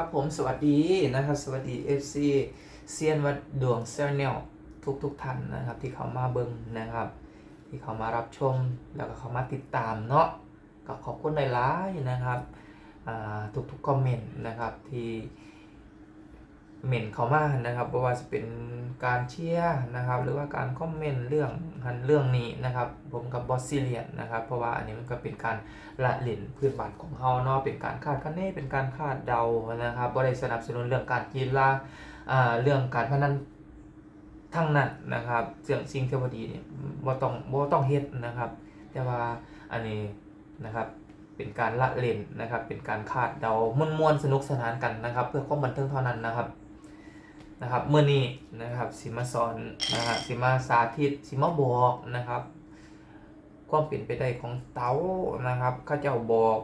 ครับผมสวัสดีนะครับ สวัสดี FC เซียนวัดดวงเซเนลทุกทุกท่านนะครับ ที่เขามาเบิ่งนะครับ ที่เขามารับชมแล้วก็เขามาติดตามเนาะก็ขอบคุณหลายๆนะครับทุกๆคอมเมนต์นะครับที่ เมนเขามากนะครับไม่ว่าจะเป็นการเชียร์นะครับ หรือว่าการคอมเมนต์เรื่องเรื่องนี้นะครับ ผมกับบอสซิเลียนนะครับ เพราะว่าอันนี้มันก็เป็นการละเล่นพื้นบ้านของเฮาเนาะเป็นการคาดคะเนเป็นการคาดเดานะครับบ่ได้สนับสนุนเรื่องการกีฬาเรื่องการพนันทั้งนั้นนะครับเรื่องสิ่งที่บดีเนี่ยบ่ต้องบ่ต้องเฮ็ดนะครับ แต่ว่าอันนี้นะครับเป็นการละเล่นนะครับ เป็นการคาดเดามวนๆสนุกสนานกันนะครับ เพื่อความบันเทิงเท่านั้นนะครับ นะครับเมื่อนี้นะครับสิมาสอนนะครับสิมาสาธิตสิมาบอกนะครับความเปลี่ยนไปได้ของเตานะครับข้าเจ้าบอก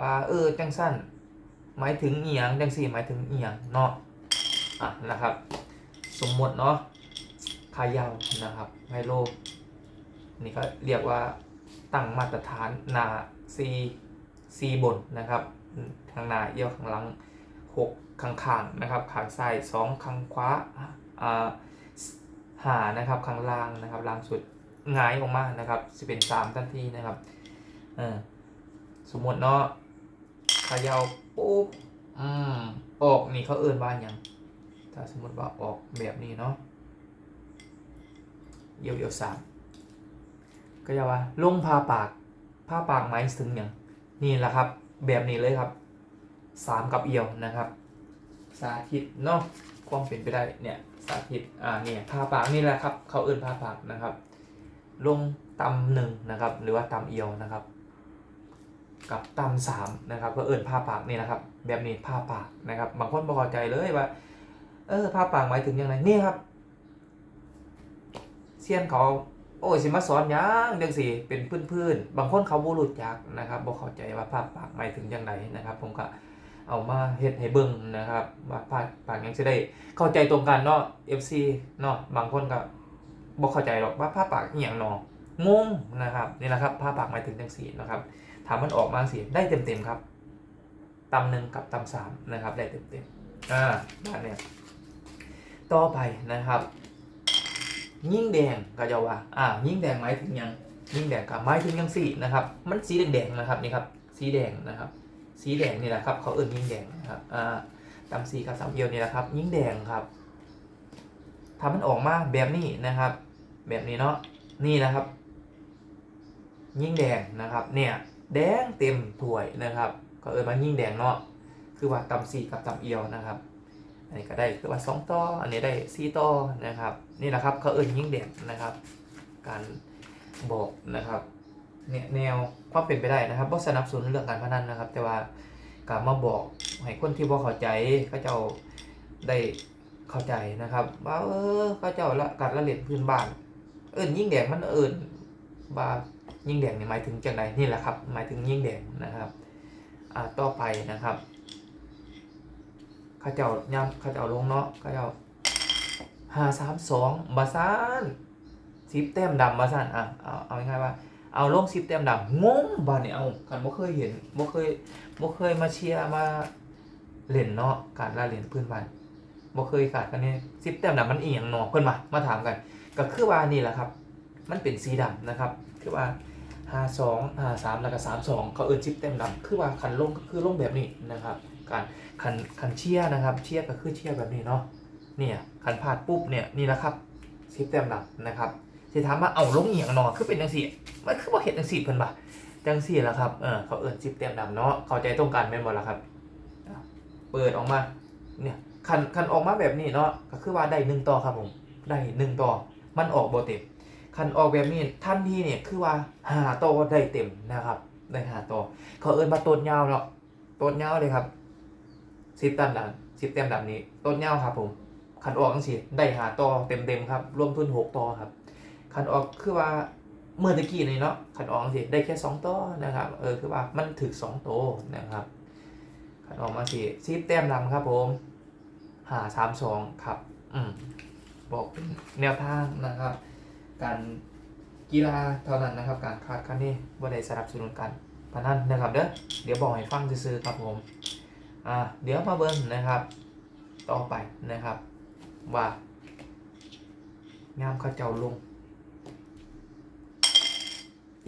ว่าเออจังสั้นหมายถึงเอียงจังสี่หมายถึงเอียงเนาะอะนะครับ สมมติเนาะขายาวนะครับไฮโลนี่ก็เรียกว่าตั้งมาตรฐานหนาซีซีบนนะครับข้างหน้าเอี้ยวข้างหลังหก ข้างข้างๆนะครับข้างซ้ายสองข้างขวาอ่าหานะครับข้างล่างนะครับล่างสุดหงายออกมานะครับจะเป็นสามทันทีนะครับสมมติเนาะเขยาวปุ๊บอืมออกนี่เขาเอิ้นว่าอย่างถ้าสมมติว่าออกแบบนี้เนาะเอียวเอียวสามก็จะว่าลงผ้าปากผ้าปากไม้ถึงอย่างนี่แหละครับ แบบนี้เลยครับสามกับเอียวนะครับ สาธิตเนาะความเป็นไปได้เนี่ยสาธิตอ่าเนี่ยผ้าปากนี่แหละครับ เขาเอิ้นผ้าปากนะครับ ลงตำหนึ่งนะครับ หรือว่าตำเอียวนะครับ กับตำสามนะครับ ก็เอิ่นผ้าปากนี่นะครับ แบบนี้ผ้าปากนะครับ บางคนบ่เข้าใจเลยว่า เออผ้าปากหมายถึงยังไงนี่ครับเซียนเขาโอ้ยสิมาสอนยังจังสิเป็นพื้นๆบางคนเขาบ่รู้จักนะครับบ่เข้าใจว่าผ้าปากหมายถึงยังไงนะครับ ผมก็ เอามาเฮ็ดให้เบิ่งนะครับว่าผ้าปากยังสิได้เข้าใจตรงกันเนาะ FC เนาะบางคนก็บอกเข้าใจหรอกว่าผ้าปากอหย่างนองงนะครับนี่แหละครับผ้าปากหมายถึงจังสีนะครับถามมันออกมาสีได้เต็มเต็มๆครับตำหนึ่งกับตำสามนะครับ ได้เต็มเต็มๆอ่าด้านเนี้ยต่อไปนะครับ ยิ่งแดงก็จะว่าอ่ายิ่งแดงหมายถึงยังยิ่งแดงกับหมายถึงยังสีนะครับ มันสีแดงๆนะครับนี่ครับสีแดงนะครับ สีแดงนี่แหละครับเขาเอิ่นยิ่งแดงนะครับอ่าตำสีกับสามเอียวนี่แหละครับ ยิ่งแดงครับทำมันออกมาแบบนี้นะครับ แบบนี้เนาะนี่นะครับ ยิ่งแดงนะครับ เนี่ยแดงเต็มถ้วยนะครับ ก็เออมายิ่งแดงเนาะคือว่าตำสีกับตำเอียวนะครับอันนี้ก็ได้คือว่าสองต่ออันนี้ได้สี่ต่อนะครับ นี่แหละครับเขาเอิญยิ่งแดงนะครับ การบอกนะครับ เนี่ยแนวความเป็นไปได้นะครับบ่สนับสนุนเรื่องการพนันนะครับ แต่ว่าการมาบอกให้คนที่บ่เข้าใจเขาเจ้าได้เข้าใจนะครับ ว่าเออเขาเจ้าละกัดละเล่นพื้นบ้าน เอิญยิ่งแดงมันเอิญว่ายิ่งแดงเนี่ยหมายถึงจังใดนี่แหละครับหมายถึงยิ่งแดงนะครับอ่าต่อไปนะครับเขาเจ้าย่ำเขาเจ้าลงเนาะเขาเจ้าห้าสามสองบาซานสิบแต้มดำบาซานอะเอาเอาง่ายๆว่า เอาลงสิบแต้มดำงงบ้านเนี่ยเอากันบ่เคยเห็นบ่เคยบ่เคยมาเชียร์มาเล่นเนาะการละเล่นพื้นบ้านบ่เคยขาดกันนี่ซิปแต้มดำมันเอียงหนอเพิ่นมามาถามกัน ก็คือว่านี่แหละครับ มันเป็นสีดำนะครับ คือว่าห้าสองห้าสามแล้วก็สามสองเขาเอิ้นซิปแต้มดำคือว่าคันลงก็คือลงแบบนี้นะครับ การคันคันเชียร์นะครับ เชียร์ก็คือเชียร์แบบนี้เนาะเนี่ยคันพลาดปุ๊บเนี่ยนี่แหละครับซิปแต้มดำนะครับ สิถามว่าเอาลงเอียงหนอคือเป็นจังซี่มันคือบ่เห็นจังซี่เพิ่นบ่จังซี่แหละครับเออเขาเอิ้นซิปแต้มดำเนาะเข้าใจตรงกันแม่นบ่ล่ะครับเปิดออกมาเนี่ยคันคันออกมาแบบนี้เนาะก็คือว่าได้หนึ่งต่อครับผมได้หนึ่งต่อมันออกโบเต็มคันออกแบบนี้ท่านที่เนี่ยคือว่าหาต่อได้เต็มนะครับได้หาต่อเขาเอิ้นมาต้นยาวเนาะต้นยาวเลยครับสิบแต้มดันสิบแต้มดันนี้ต้นยาวครับผมคันออกจังซี่ได้หาต่อเต็มเต็มๆครับรวมทุนหกต่อครับ คันออกคือว่าเมื่อตะกี้นี่เนาะคันออกจังซี่ได้แค่สองต่อนะครับเออคือว่ามันถึกสองโตวนะครับคันออกมาสิสิบแต้มดำครับผมหาสามสองครับอืมบอกเป็นแนวทางนะครับ การกีฬาเท่านั้นนะครับ การคาดคะเนบ่าได้สนับสนุนกันพนันนะครับเด้อเดี๋ยวบอกให้ฟังซื่อครับผมอ่าเดี๋ยวมาเบิ้งนะครับ ต่อไปนะครับ ว่างามเขาเจ้าลง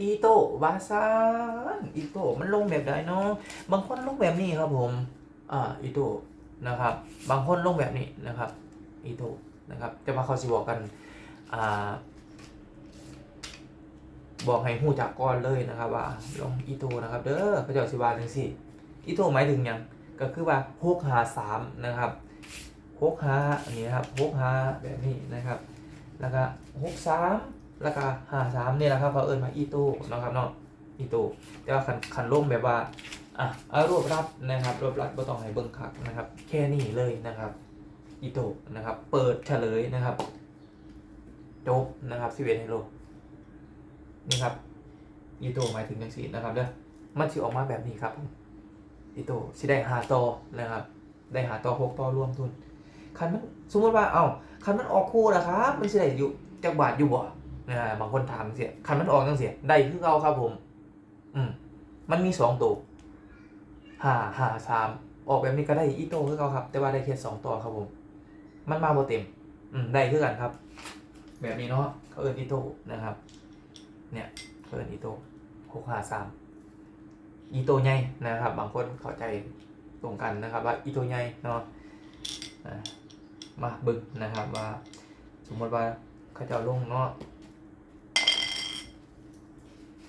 อีโตวาซานอีโตมันลงแบบใดเนาะบางคนลงแบบนี้ครับผมอ่าอีโตนะครับ บางคนลงแบบนี้นะครับอีโตนะครับจะมาเขาสิบอกกันอ่าบอกให้หูจักก่อนเลยนะครับว่าลงอีโตนะครับเด้อเขาเจ้าสิวาจังสี่อีโตหมายถึงยังก็คือว่าหกหาสามนะครับหกหาอันนี้ครับหกหาแบบนี้นะครับ แล้วก็หกสาม แล้วก็หาสามเนี่ยนะครับเขาเอิญมาอีโต้นะครับเนาะอีโต้แต่ว่าขันขันล่มแบบว่าอะเอารวบรัดนะครับรวบรัดบ่ต้องให้เบิ่งคักนะครับ แค่นี้เลยนะครับ อีโต้นะครับ เปิดเฉลยนะครับจบนะครับสิเวไฮโลนี่ครับอีโต้หมายถึงจังสีนะครับเด้อมันสิออกมาแบบนี้ครับอีโต้สิได้หาต่อนะครับ ได้หาต่อหกต่อรวมทุนคันมันสมมติว่าเอ้าคันมันออกคู่นะครับ มันสิได้อยู่จักบาทอยู่บ่ นะบางคนถามเสียคันมันออกจังเสียได้คือเอาครับผม อืมมันมีสองตัวห้าห้าสามออกแบบนี้ก็ได้อีโต้คือเขาครับ แต่ว่าได้แค่สองตัวครับผม มันมาบ่เต็ม อืมได้คือกันครับ แบบนี้เนาะเขาเอินอีโต้นะครับ เนี่ยเขาเอินอีโต้หกห้าสามอีโต้ใหญ่นะครับ บางคนเข้าใจตรงกันนะครับ ว่าอีโต้ใหญ่เนาะมาบึกนะครับว่า สมมติว่าเขาจะเอาลงเนาะ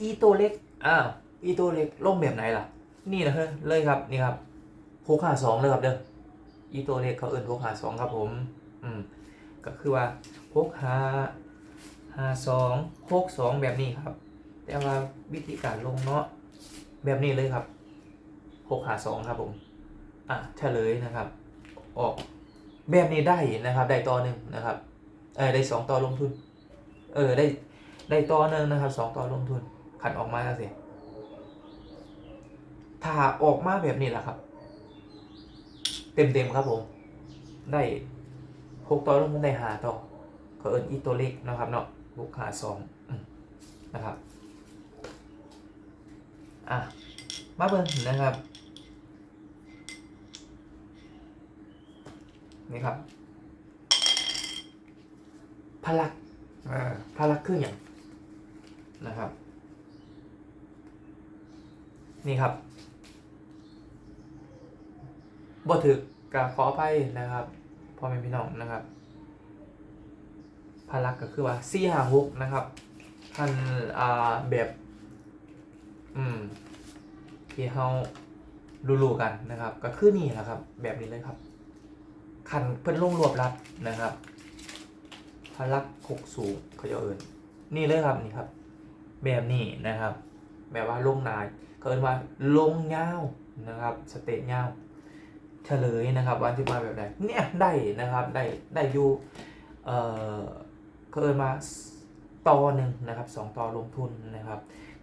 อีตัวเล็ก อ้าวอีตัวเล็กลงแบบไหนล่ะ นี่นะเฮ้เลยครับนี่ครับหกหาสองเลยครับเด้ออีตัวเล็กเขาเอิ้นหกหาสองครับผม อืมก็คือว่าหกหาหาสองหกสองแบบนี้ครับ แต่ว่าวิธีการลงเนาะแบบนี้เลยครับหกหาสองครับผม อะเฉลยนะครับ ออกแบบนี้ได้นะครับ ได้ต่อหนึ่งนะครับ เออได้สองต่อลงทุน เออได้ได้ต่อหนึ่งนะครับสองต่อลงทุน ขันออกมาแล้วสิถ้าออกมาแบบนี้แหละครับเต็มเต็มๆครับผม ได้หกต่อลงได้หาต่อเขาเอิญอีตัวเล็กนะครับเนาะหกหาสองนะครับ อะ มาเบิ่งนะครับ นี่ครับ พลักพลักคืออย่างนะครับ นี่ครับบ่ถึกกะขอไปนะครับพ่อแม่พี่น้องนะครับพลักก็คือว่าสี่หาหกนะครับท่านอ่าแบบ อืมที่เฮารู้ๆกันนะครับ ก็คือนี่แหละครับ แบบนี้เลยครับขันเพิ่นลงรวบรัดนะครับพลักหกสูงเขาจะเอินนี่เลยครับนี่ครับ แบบนี้นะครับ แบบว่าลงนายเขาเอินว่าลงเงาวนะครับสเตจเงาวเฉลยนะครับวันที่มาแบบไหนเนี่ยได้นะครับได้ได้อยู่เอ่อเขาเอินมาต่อหนึ่งนะครับสองต่อลงทุนนะครับ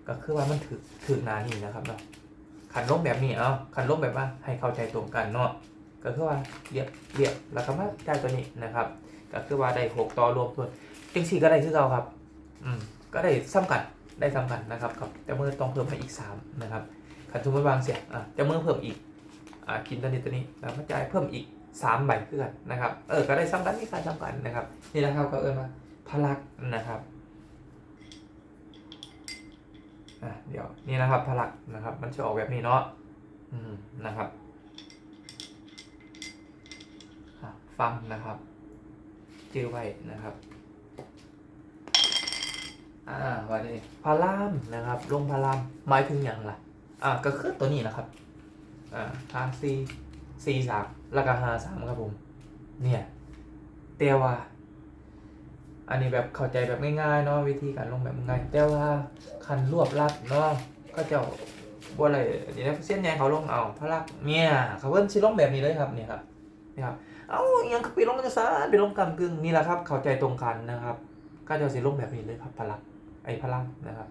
ก็คือว่ามันถือถือนานี่นะครับเนาะขันลงแบบนี้เอาขันลงแบบว่าให้เข้าใจตรงกันเนาะก็คือว่าเรียบเรียบแล้วก็มาจ่ายตัวนี้นะครับ ก็คือว่าได้หกต่อรวมทุนจังสี่ก็ได้คือเราครับ อืมก็ได้ซ้ำกัน ได้ซ้ำกันนะครับกับแต่เมื่อต้องเพิ่มให้อีกสามนะครับขันทุนไม่วางเสียอะจะเมื่อเพิ่มอีกอ่ากินตัวนี้ตัวนี้แล้วมาจ่ายเพิ่มอีกสามใบเพื่อนนะครับเออก็ได้ซ้ำกันนี่การซ้ำกันนะครับนี่นะครับก็เอิญมาพลักนะครับอะเดี๋ยวนี่นะครับพลักนะครับ มันจะออกแบบนี้เนาะอืมนะครับฟังนะครับชื่อไว้นะครับ อ่าวันนี้พารามนะครับ ลงพารามหมายถึงอย่างล่ะอ่าก็คือตัวนี้นะครับ อ่าหาซีซีสามแล้วก็หาสามครับผม เนี่ยแต่ว่า อันนี้แบบเข้าใจแบบง่ายๆเนาะวิธีการลงแบบง่ายแต่ว่าคันรวบรัดเนาะก็จะบ่อะไรเดี๋ยวเส้นใหญ่เขาลงเอาพลักเนี่ยเขาเพิ่นสิลงแบบนี้เลยครับเนี่ยครับเนี่ยครับเอ้ายังไปลงจังซาไปลงกำกึ่งนี่แหละครับ เข้าใจตรงกันนะครับ ก็จะสิลงแบบนี้เลยครับพลัง ไอ้พลังนะครับ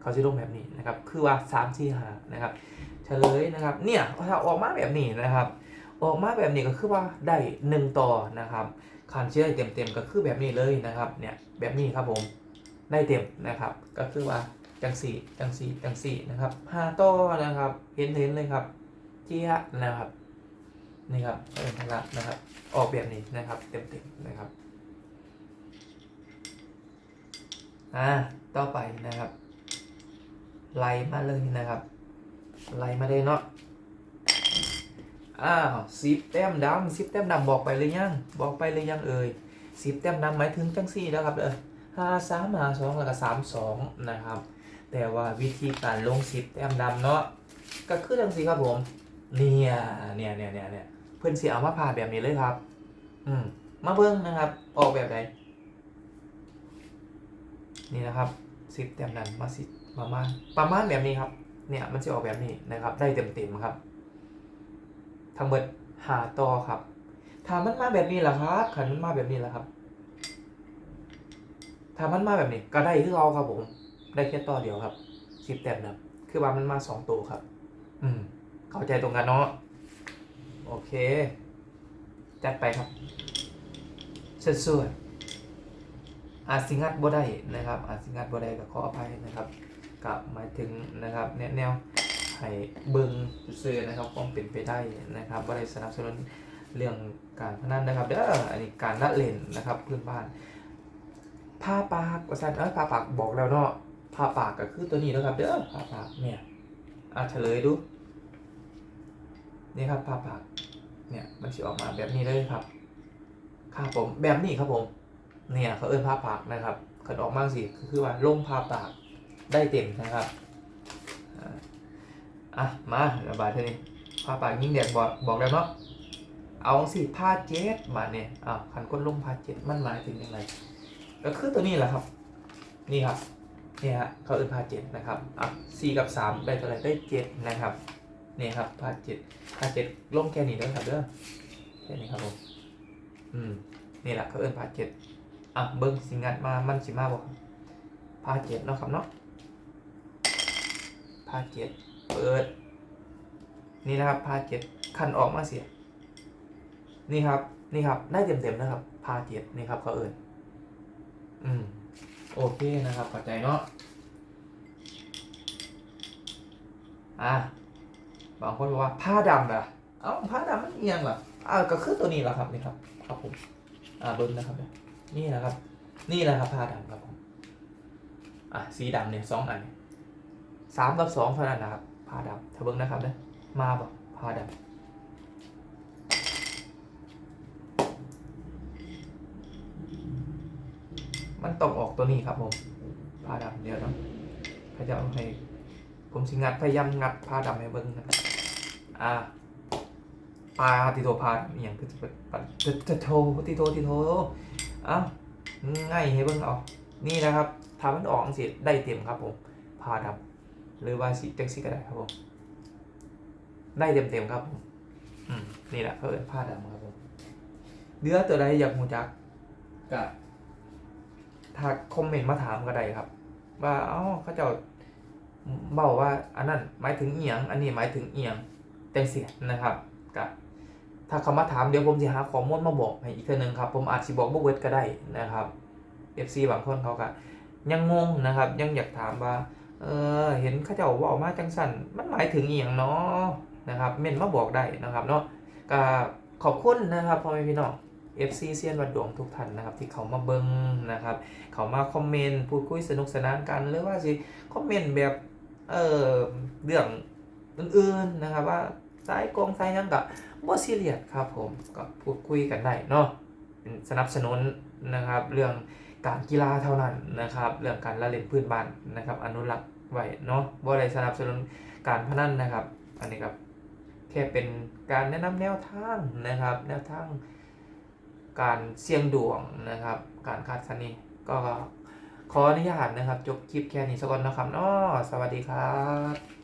เขาสิลงแบบนี้นะครับ คือว่าสามสี่หานะครับ เฉลยนะครับ เนี่ยถ้าออกมาแบบนี้นะครับ ออกมาแบบนี้ก็คือว่าได้หนึ่งต่อนะครับคันเชื่อเต็มเต็มๆก็คือแบบนี้เลยนะครับ เนี่ยแบบนี้ครับผมได้เต็มนะครับ ก็คือว่าจังสี่จังสี่จังสี่นะครับห้าต่อนะครับ เห็นเห็นเลยครับเจี๊ยนะครับนี่ครับเออพละนะครับ ออกแบบนี้นะครับ เต็มๆนะครับ อ่า ต่อไปนะครับ ไล่มาเลยนะครับ ไล่มาเลยเนาะอ้าวสิบแต้มดำสิบแต้มดำบอกไปเลยยังบอกไปเลยยังเอ่ยสิบแต้มดำหมายถึงจังสี่แล้วครับเออห้าสามห้าสองแล้วก็สามสองนะครับ แต่ว่าวิธีการลงสิบแต้มดำเนาะก็คือจังสี่ครับผมเนี่ยเนี่ยเนี่ยเนี่ยเนี่ยเพื่อนสีเอามาผ่าแบบนี้เลยครับ อืมมาเบิ้งนะครับ ออกแบบไหนนี่นะครับ สิบแต้มนั้นมาสิประมาณประมาณแบบนี้ครับ เนี่ยมันจะออกแบบนี้นะครับ ได้เต็มเต็มๆครับ ทั้งหมดหาต่อครับถามมันมาแบบนี้ล่ะครับขันมันมาแบบนี้ล่ะครับถามมันมาแบบนี้ก็ได้ที่เราครับผม ได้แค่ต่อเดียวครับสิบแต้มนะคือว่ามันมาสองตัวครับ อืม เข้าใจตรงกันเนาะโอเค จัดไปครับสวยๆ อาจสิงัดบ่ได้นะครับ อาจสิงัดบ่ได้ก็ขออภัยนะครับกับหมายถึงนะครับแนวแนวให้เบิ่งซื่อนะครับความเป็นไปได้นะครับบ่ได้สนับสนุนเรื่องการพนันนะครับเด้ออันนี้การละเล่นนะครับเพื่อนบ้านผ้าปากว่าซั่นเอ้ยผ้าปากบอกแล้วเนาะผ้าปากก็คือตัวนี้นะครับเด้อผ้าปากเนี่ยอะเฉลยดูนี่ครับผ้าปากเนี่ยมันจะออกมาแบบนี้เลยครับครับผมแบบนี้ครับผม เนี่ยเขาเอิ้นผ้าปากนะครับขันออกมาสิคือว่าลงผ้าปากได้เต็มนะครับอะมาระบายเท่านี้ผ้าปากยิ่งแดดบอกบอกแล้วเนาะเอาสิผ้าเจ็ดมาเนี่ยอ่าขันก้นลงผ้าเจ็ดมันหมายถึงยังไงก็คือตัวนี้แหละครับ นี่ครับนี่ฮะเขาเอิ้นผ้าเจ็ดนะครับอะสี่กับสามได้เท่าไหร่ได้เจ็ดนะครับนี่ครับผ้าเจ็ดพาเจ็ดลงแค่นี้เด้อครับเด้อแค่นี้ครับผมอืมนี่แหละเขาเอิ้นพาเจ็ด อะเบิ้งสิงัดมามันสิมาบอกพาเจ็ดเนาะครับเนาะพาเจ็ดเปิด นี่นะครับพาเจ็ดคันออกมาเสีย นี่ครับ นี่ครับ ได้เต็มเต็มๆนะครับพาเจ็ดนี่ครับเขาเอิ้นอืม โอเคนะครับเข้าใจเนาะอะบางคนบอกว่าผ้าดำเหรอเอ้าผ้าดำมันเอียงเหรออ่าก็คือตัวนี้แหละครับนี่ครับ ครับผม อ่าเบิ้งนะครับเนี่ย นี่นะครับ นี่แหละครับผ้าดำครับผมอะสีดำเนี่ยสองอันสามกับสองเท่านั้นนะครับผ้าดำถ้าเบิ้งนะครับเนี่ยมาบอกผ้าดำมันต้องออกตัวนี้ครับผมผ้าดำเดี๋ยวนะพยายามให้ ผมสิงัดพยายามงัดผ้าดำให้เบิ้งนะครับอ่าปลาติโทพาอย่างคือจะเป็นปลาจะจะโทติโทติโทเอ้าง่ายให้เบิ้งเอานี่นะครับทำมันออกสิได้เต็มครับผมผ้าดำหรือว่าสีจังสีก็ได้ครับผมได้เต็มเต็มๆครับผมอืมนี่แหละเขาเอิ้นผ้าดำครับผมเนื้อตัวใดอยากหูจักก็ถ้าคอมเมนต์มาถามก็ได้ครับ ว่าเอ้าเขาเจ้าเบาว่า อันนั้นหมายถึงเอียง อันนี้หมายถึงเอียงแต่เสียนะครับกับ ถ้าเขามาถามเดี๋ยวผมจะหาข้อมูลมาบอกให้อีกเทีนึงครับ ผมอาจจะบอกบ่เวิร์ดก็ได้นะครับ FC บางคนเขาก็ยังงงนะครับ ยังอยากถามว่าเออเห็นเขาเจ้าว่ามาจังสันมันหมายถึงเอียงเนาะนะครับ เม่นมาบอกได้นะครับเนาะก็ขอบคุณนะครับพ่อแม่พี่น้อง FC เซียนวัดดวงทุกท่านนะครับ ที่เขามาเบิ้งนะครับ เขามาคอมเมนต์พูดคุยสนุกสนานกัน หรือว่าสิคอมเมนต์แบบเออเรื่องอื่นๆนะครับว่า สายกองสายยังกับบ่ซีเรียสครับผมก็พูดคุยกันได้เนาะสนับสนุนนะครับ เรื่องการกีฬาเท่านั้นนะครับ เรื่องการละเล่นพื้นบ้านนะครับ อนุรักษ์ไว้เนาะบ่ได้สนับสนุนการพนันนะครับ อันนี้ครับแค่เป็นการแนะนำแนวทางนะครับ แนวทางการเสี่ยงดวงนะครับ การคาดคะเนก็ขออนุญาตนะครับ จบคลิปแค่นี้สักก่อนนะครับเนาะสวัสดีครับ